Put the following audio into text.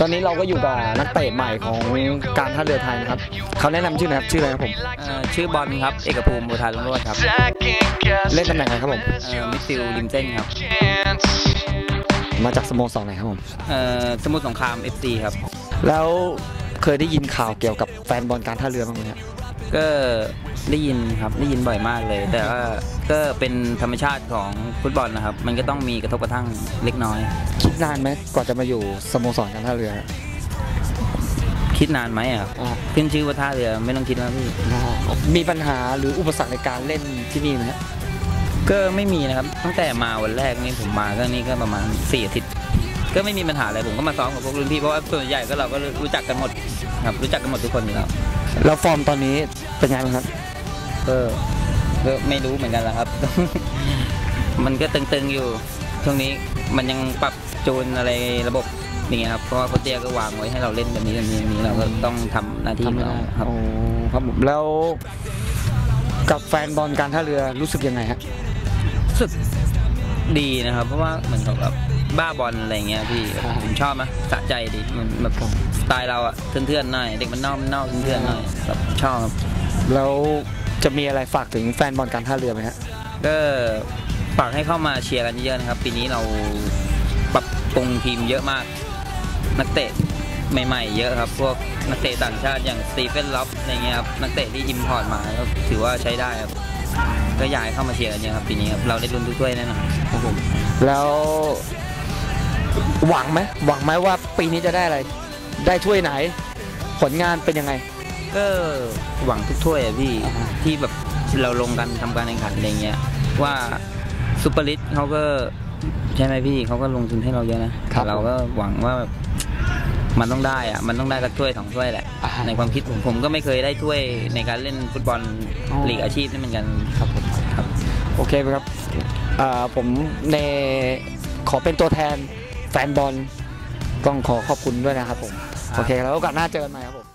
ตอนนี้เราก็อยู่กับนักเตะใหม่ของการท่าเรือไทยนะครับเขาแนะนำชื่อหนะครับชื่ออะไรครับผมเอ่อชื่อบอลครับเอกภูมิบุทาลุงโรจน์ครับ เล่นตำแหน่งอะไรครับผมเอ่อมิดฟิลด์ริมเส้นครับ มาจากสโมสรไหนครับผมเอ่อสมุทรสงคราม FC ครับ แล้วเคยได้ยินข่าวเกี่ยวกับแฟนบอลการท่าเรือบ้างไหมครับ ก็ได้ยินครับได้ยินบ่อยมากเลย แต่ว่าก็เป็นธรรมชาติของฟุตบอลนะครับ มันก็ต้องมีกระทบกระทั่งเล็กน้อย คิดนานไหมกว่าจะมาอยู่สโมสรการท่าเรือ คิดนานไหมอะครับอ่า ขึ้นชื่อว่าท่าเรือไม่ต้องคิดแล้วพี่ มีปัญหาหรืออุปสรรคในการเล่นที่นี่ไหมครับก็ไม่มีนะครับ ตั้งแต่มาวันแรกนี่ผมมาก็นี่ก็ประมาณ4อาทิตย์ก็ไม่มีปัญหาอะไรผมก็มาซ้อมกับพวกรุ่นพี่เพราะว่าส่วนใหญ่ก็เราก็รู้จักกันหมดครับรู้จักกันหมดทุกคนอยู่แล้ว แล้วฟอร์มตอนนี้เป็นไงบ้างครับก็ก็ไม่รู้เหมือนกันแหละครับ มันก็ตึงๆอยู่ ช่วงนี้มันยังปรับจูนอะไรระบบอย่างเงี้ยครับ เพราะว่าโค้ชเตียก็วางไว้ให้เราเล่นแบบนี้แบบนี้แบบนี้เราก็ต้องทำหน้าที่ของเราครับ โอ้ครับผมแล้วกับแฟนบอลการท่าเรือรู้สึกยังไงฮะ รู้สึกดีนะครับ เพราะว่าเหมือนกับแบบ บ้าบอลอะไรเงี้ยพี่ครับผมชอบนะสะใจดีมันแบบสไตล์เราอะเทื่อนๆหน่อยเด็กมันนอกมันนอกเทื่อนๆหน่อยแบบชอบครับแล้วจะมีอะไรฝากถึงแฟนบอลการท่าเรือไหมฮะก็ฝากให้เข้ามาเชียร์กันเยอะๆนะครับ ปีนี้เราปรับปรุงทีมเยอะมาก นักเตะใหม่ๆ เยอะครับ พวกนักเตะต่างชาติอย่างสตีเฟนล็อบอะไรเงี้ยครับนักเตะที่อิมพอร์ตมาก็ถือว่าใช้ได้ครับก็อยากให้เข้ามาเชียร์กันเยอะครับปีนี้ครับเราได้ลุ้นทุกถ้วยแน่นอนครับผมแล้ว หวังไหมหวังไหมว่าปีนี้จะได้อะไร ได้ถ้วยไหน ผลงานเป็นยังไง ก็หวังทุกถ้วยอะพี่อ่าฮะที่แบบเราลงกันทำการแข่งขันอะไรเงี้ยว่าซูเปอร์ลิสเขาก็ใช่ไหมพี่เขาก็ลงทุนให้เราเยอะนะแต่เราก็หวังว่าแบบมันต้องได้อะมันต้องได้สักถ้วยสองถ้วยแหละ อ่าฮะในความคิดผมผมก็ไม่เคยได้ถ้วยในการเล่นฟุตบอลอ๋อ ลีกอาชีพนี่เหมือนกันครับผมครับ โอเคไหมครับอ่าผมในขอเป็นตัวแทน แฟนบอลต้องขอขอบคุณด้วยนะครับผม โอเค แล้วโอกาสหน้าเจอกันใหม่ครับผม